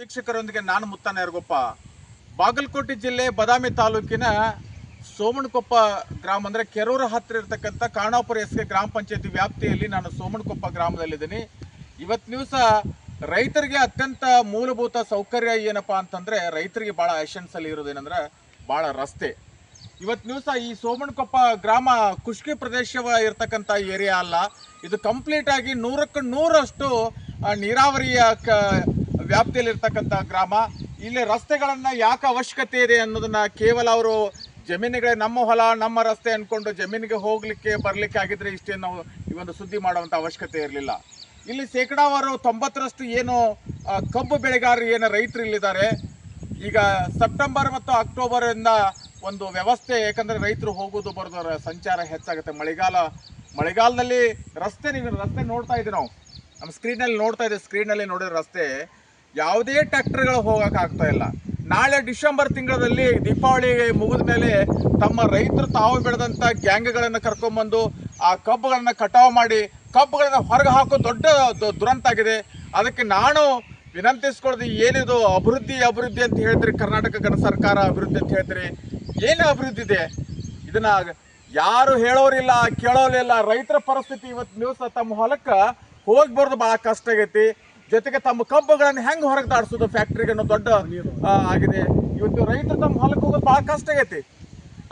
ವೀಕ್ಷಕರೊಂದಿಗೆ ನಾನು ಮುತ್ತಾನ ಯರಗೊಪ್ಪ ಬಾಗಲಕೋಟೆ ಜಿಲ್ಲೆ ಬದಾಮಿ ತಾಲೂಕಿನ ಸೋಮಣಕೊಪ್ಪ ಗ್ರಾಮ ಅಂದರೆ ಕೆರೂರ ಹತ್ತಿರ ಇರತಕ್ಕಂಥ ಕಾಣಾಪುರ ಎಸ್ಕೆ ಗ್ರಾಮ ಪಂಚಾಯತಿ ವ್ಯಾಪ್ತಿಯಲ್ಲಿ ನಾನು ಸೋಮಣಕೊಪ್ಪ ಗ್ರಾಮದಲ್ಲಿದ್ದೀನಿ. ಇವತ್ತು ದಿವಸ ರೈತರಿಗೆ ಅತ್ಯಂತ ಮೂಲಭೂತ ಸೌಕರ್ಯ ಏನಪ್ಪಾ ಅಂತಂದ್ರೆ ರೈತರಿಗೆ ಭಾಳ ಅಲ್ಲಿ ಇರೋದೇನಂದ್ರೆ ಭಾಳ ರಸ್ತೆ. ಇವತ್ತು ದಿವಸ ಈ ಸೋಮಣಕೊಪ್ಪ ಗ್ರಾಮ ಖುಷ್ಕಿ ಪ್ರದೇಶವ ಇರತಕ್ಕಂಥ ಏರಿಯಾ ಅಲ್ಲ. ಇದು ಕಂಪ್ಲೀಟ್ ಆಗಿ ನೂರಕ್ಕೆ ನೂರಷ್ಟು ನೀರಾವರಿಯ ಕ ವ್ಯಾಪ್ತಿಯಲ್ಲಿ ಇರ್ತಕ್ಕಂಥ ಗ್ರಾಮ. ಇಲ್ಲಿ ರಸ್ತೆಗಳನ್ನು ಯಾಕೆ ಅವಶ್ಯಕತೆ ಇದೆ ಅನ್ನೋದನ್ನ ಕೇವಲ ಅವರು ಜಮೀನುಗಳೇ ನಮ್ಮ ಹೊಲ, ನಮ್ಮ ರಸ್ತೆ ಅಂದ್ಕೊಂಡು ಜಮೀನಿಗೆ ಹೋಗಲಿಕ್ಕೆ, ಬರಲಿಕ್ಕೆ ಆಗಿದ್ರೆ ಇಷ್ಟೇ ನಾವು ಈ ಒಂದು ಸುದ್ದಿ ಮಾಡುವಂತ ಅವಶ್ಯಕತೆ ಇರಲಿಲ್ಲ. ಇಲ್ಲಿ ಶೇಕಡಾವಾರು ತೊಂಬತ್ತರಷ್ಟು ಏನು ಕಬ್ಬು ಬೆಳೆಗಾರರು ಏನು ರೈತರು ಇಲ್ಲಿದ್ದಾರೆ. ಈಗ ಸೆಪ್ಟೆಂಬರ್ ಮತ್ತು ಅಕ್ಟೋಬರಿಂದ ಒಂದು ವ್ಯವಸ್ಥೆ, ಯಾಕಂದ್ರೆ ರೈತರು ಹೋಗೋದು ಬರೋದರ ಸಂಚಾರ ಹೆಚ್ಚಾಗುತ್ತೆ. ಮಳೆಗಾಲ, ಮಳೆಗಾಲದಲ್ಲಿ ರಸ್ತೆ ನೀವು ರಸ್ತೆ ನೋಡ್ತಾ ಇದ್ದೀವಿ ನಾವು. ನಮ್ಮ ಸ್ಕ್ರೀನಲ್ಲಿ ನೋಡ್ತಾ ಇದ್ದೀವಿ ಸ್ಕ್ರೀನಲ್ಲಿ ನೋಡಿದ ರಸ್ತೆ. ಯಾವುದೇ ಟ್ರ್ಯಾಕ್ಟರ್ಗಳು ಹೋಗಕ್ಕೆ ಆಗ್ತಾ ಇಲ್ಲ. ನಾಳೆ ಡಿಸೆಂಬರ್ ತಿಂಗಳಲ್ಲಿ ದೀಪಾವಳಿ ಮುಗಿದ ಮೇಲೆ ತಮ್ಮ ರೈತರು ತಾವು ಬೆಳೆದಂಥ ಗ್ಯಾಂಗ್ಗಳನ್ನು ಕರ್ಕೊಂಬಂದು ಆ ಕಬ್ಬುಗಳನ್ನು ಕಟಾವು ಮಾಡಿ ಕಬ್ಬುಗಳನ್ನು ಹೊರಗೆ ಹಾಕೋ ದೊಡ್ಡ ದುರಂತ ಆಗಿದೆ. ಅದಕ್ಕೆ ನಾನು ವಿನಂತಿಸ್ಕೊಳ್ಳೋದು ಏನಿದು ಅಭಿವೃದ್ಧಿ ಅಭಿವೃದ್ಧಿ ಅಂತ ಹೇಳ್ತೀರಿ ಕರ್ನಾಟಕ ಗಣ ಸರ್ಕಾರ ಅಭಿವೃದ್ಧಿ ಅಂತ ಹೇಳ್ತೀರಿ ಏನು ಅಭಿವೃದ್ಧಿ ಇದೆ? ಇದನ್ನ ಯಾರು ಹೇಳೋರಿಲ್ಲ, ಕೇಳೋರಿಲ್ಲ. ರೈತರ ಪರಿಸ್ಥಿತಿ ಇವತ್ತು ನ್ಯೂಸ್ ತಮ್ಮ ಹೊಲಕ್ಕೆ ಹೋಗ್ಬಾರ್ದು ಬರೋದು ಭಾಳ ಕಷ್ಟ ಆಗೈತಿ. ಜೊತೆಗೆ ತಮ್ಮ ಕಬ್ಬುಗಳನ್ನು ಹೆಂಗೆ ಹೊರಗೆ ತಾಡಿಸೋದು ಫ್ಯಾಕ್ಟ್ರಿಗೆ ಅನ್ನೋ ದೊಡ್ಡ ಆಗಿದೆ. ಇವತ್ತು ರೈತರು ತಮ್ಮ ಹೊಲಕ್ಕೆ ಹೋಗೋದು ಭಾಳ ಕಷ್ಟ ಆಗೈತಿ.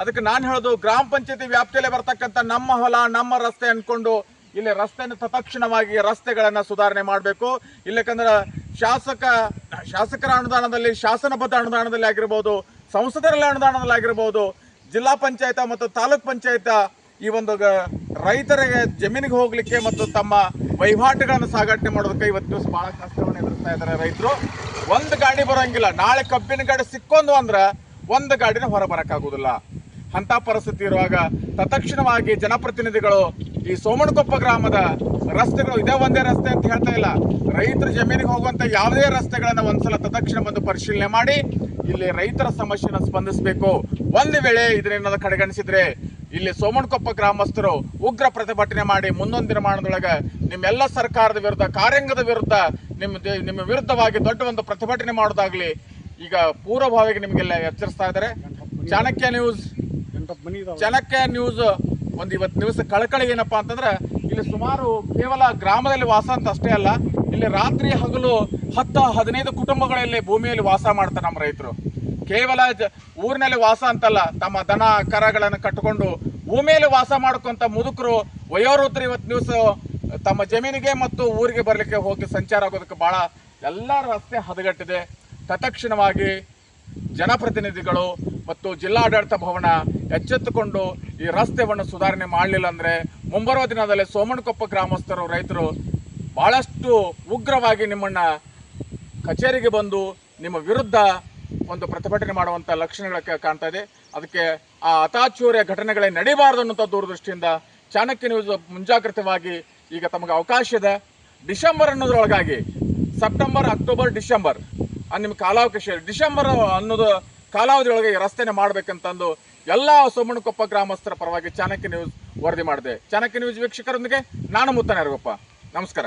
ಅದಕ್ಕೆ ನಾನು ಹೇಳೋದು, ಗ್ರಾಮ ಪಂಚಾಯತಿ ವ್ಯಾಪ್ತಿಯಲ್ಲೇ ಬರ್ತಕ್ಕಂಥ ನಮ್ಮ ಹೊಲ, ನಮ್ಮ ರಸ್ತೆ ಅಂದ್ಕೊಂಡು ಇಲ್ಲಿ ರಸ್ತೆಯನ್ನು ತತ್ಕ್ಷಣವಾಗಿ ರಸ್ತೆಗಳನ್ನು ಸುಧಾರಣೆ ಮಾಡಬೇಕು. ಇಲ್ಲಕಂದ್ರೆ ಶಾಸಕ, ಶಾಸಕರ ಅನುದಾನದಲ್ಲಿ, ಶಾಸನಬದ್ಧ ಅನುದಾನದಲ್ಲಿ ಆಗಿರ್ಬೋದು, ಸಂಸದರಲ್ಲಿ ಅನುದಾನದಲ್ಲಿ ಆಗಿರ್ಬೋದು, ಜಿಲ್ಲಾ ಪಂಚಾಯತ ಮತ್ತು ತಾಲೂಕ್ ಪಂಚಾಯತ ಈ ಒಂದು ರೈತರಿಗೆ ಜಮೀನಿಗೆ ಹೋಗಲಿಕ್ಕೆ ಮತ್ತು ತಮ್ಮ ವಹಿವಾಟುಗಳನ್ನು ಸಾಗಾಟನೆ ಮಾಡೋದಕ್ಕೆ ಇವತ್ತು ದಿವಸ ಬಹಳ ಕಷ್ಟವನ್ನು ಎದುರಿಸ್ತಾ ಇದ್ದಾರೆ ರೈತರು. ಒಂದು ಗಾಡಿ ಬರೋಂಗಿಲ್ಲ. ನಾಳೆ ಕಬ್ಬಿನ ಗಾಡಿ ಸಿಕ್ಕೊಂದು ಅಂದ್ರೆ ಒಂದು ಗಾಡಿನ ಹೊರ ಬರೋಕ್ಕಾಗೋದಿಲ್ಲ ಅಂತ ಪರಿಸ್ಥಿತಿ ಇರುವಾಗ ತತ್ಕ್ಷಣವಾಗಿ ಜನಪ್ರತಿನಿಧಿಗಳು ಈ ಸೋಮಣಕೊಪ್ಪ ಗ್ರಾಮದ ರಸ್ತೆಗಳು ಇದೇ ಒಂದೇ ರಸ್ತೆ ಅಂತ ಹೇಳ್ತಾ ಇಲ್ಲ. ರೈತರ ಜಮೀನಿಗೆ ಹೋಗುವಂಥ ಯಾವುದೇ ರಸ್ತೆಗಳನ್ನು ಒಂದ್ಸಲ ತತ್ಕ್ಷಣ ಬಂದು ಪರಿಶೀಲನೆ ಮಾಡಿ, ಇಲ್ಲಿ ರೈತರ ಸಮಸ್ಯೆಯನ್ನು ಸ್ಪಂದಿಸಬೇಕು. ಒಂದು ವೇಳೆ ಇದನ್ನೇನಾದ್ರು ಕಡೆಗಣಿಸಿದ್ರೆ, ಇಲ್ಲಿ ಸೋಮಣಕೊಪ್ಪ ಗ್ರಾಮಸ್ಥರು ಉಗ್ರ ಪ್ರತಿಭಟನೆ ಮಾಡಿ ಮುಂದೊಂದು ದಿನಮಾನದೊಳಗೆ ನಿಮ್ಮೆಲ್ಲ ಸರ್ಕಾರದ ವಿರುದ್ಧ ಕಾರ್ಯಾಂಗದ ವಿರುದ್ಧ ನಿಮ್ಮ ನಿಮ್ಮ ವಿರುದ್ಧವಾಗಿ ದೊಡ್ಡ ಒಂದು ಪ್ರತಿಭಟನೆ ಮಾಡೋದಾಗ್ಲಿ, ಈಗ ಪೂರ್ವಭಾವಿಗೆ ನಿಮಗೆಲ್ಲ ಎಚ್ಚರಿಸ್ತಾ ಇದ್ದಾರೆ. ಚಾಣಕ್ಯ ನ್ಯೂಸ್ ಚಾಣಕ್ಯ ನ್ಯೂಸ್ ಒಂದು ಇವತ್ತು ದಿವಸ ಕಳಕಳಿ ಏನಪ್ಪಾ ಅಂತಂದ್ರೆ, ಇಲ್ಲಿ ಸುಮಾರು ಕೇವಲ ಗ್ರಾಮದಲ್ಲಿ ವಾಸ ಅಂತ ಅಷ್ಟೇ ಅಲ್ಲ, ಇಲ್ಲಿ ರಾತ್ರಿ ಹಗಲು ಹತ್ತು ಹದಿನೈದು ಕುಟುಂಬಗಳಲ್ಲಿ ಭೂಮಿಯಲ್ಲಿ ವಾಸ ಮಾಡ್ತಾರೆ ನಮ್ಮ ರೈತರು. ಕೇವಲ ಊರಿನಲ್ಲಿ ವಾಸ ಅಂತಲ್ಲ, ತಮ್ಮ ದನ, ಕರಗಳನ್ನು ಕಟ್ಟಿಕೊಂಡು ಭೂಮಿಯಲ್ಲಿ ವಾಸ ಮಾಡ್ಕೊಂತ ಮುದುಕರು ವಯೋವೃದ್ಧರು ಇವತ್ತು ದಿವಸ ತಮ್ಮ ಜಮೀನಿಗೆ ಮತ್ತು ಊರಿಗೆ ಬರಲಿಕ್ಕೆ ಹೋಗಿ ಸಂಚಾರ ಆಗೋದಕ್ಕೆ ಬಹಳ ಎಲ್ಲ ರಸ್ತೆ ಹದಗೆಟ್ಟಿದೆ. ತತ್ಕ್ಷಣವಾಗಿ ಜನಪ್ರತಿನಿಧಿಗಳು ಮತ್ತು ಜಿಲ್ಲಾಡಳಿತ ಭವನ ಎಚ್ಚೆತ್ತುಕೊಂಡು ಈ ರಸ್ತೆವನ್ನು ಸುಧಾರಣೆ ಮಾಡಲಿಲ್ಲ ಅಂದ್ರೆ ಮುಂಬರುವ ದಿನದಲ್ಲಿ ಸೋಮಣಕೊಪ್ಪ ಗ್ರಾಮಸ್ಥರು ರೈತರು ಬಹಳಷ್ಟು ಉಗ್ರವಾಗಿ ನಿಮ್ಮನ್ನ ಕಚೇರಿಗೆ ಬಂದು ನಿಮ್ಮ ವಿರುದ್ಧ ಒಂದು ಪ್ರತಿಭಟನೆ ಮಾಡುವಂಥ ಲಕ್ಷಣಗಳ ಕಾಣ್ತಾ ಇದೆ. ಅದಕ್ಕೆ ಆ ಅತಾಚೂರ್ಯ ಘಟನೆಗಳೇ ನಡೀಬಾರದು ಅನ್ನುವಂಥ ದೂರದೃಷ್ಟಿಯಿಂದ ಚಾಣಕ್ಯ ನ್ಯೂಸ್ ಮುಂಜಾಗ್ರತವಾಗಿ ಈಗ ತಮಗೆ ಅವಕಾಶ ಇದೆ. ಡಿಸೆಂಬರ್ ಅನ್ನೋದ್ರೊಳಗಾಗಿ ಸೆಪ್ಟೆಂಬರ್, ಅಕ್ಟೋಬರ್, ಡಿಸೆಂಬರ್ ನಿಮ್ಮ ಕಾಲಾವಕಾಶ. ಡಿಸೆಂಬರ್ ಅನ್ನೋದು ಕಾಲಾವಧಿಯೊಳಗೆ ರಸ್ತೆನೆ ಮಾಡ್ಬೇಕಂತಂದು ಎಲ್ಲ ಸೋಮಣಕೊಪ್ಪ ಗ್ರಾಮಸ್ಥರ ಪರವಾಗಿ ಚಾಣಕ್ಯ ನ್ಯೂಸ್ ವರದಿ ಮಾಡಿದೆ. ಚಾಣಕ್ಯ ನ್ಯೂಸ್ ವೀಕ್ಷಕರೊಂದಿಗೆ ನಾನು ಮುತ್ತನ ಇರಗಪ್ಪ ನಮಸ್ಕಾರ.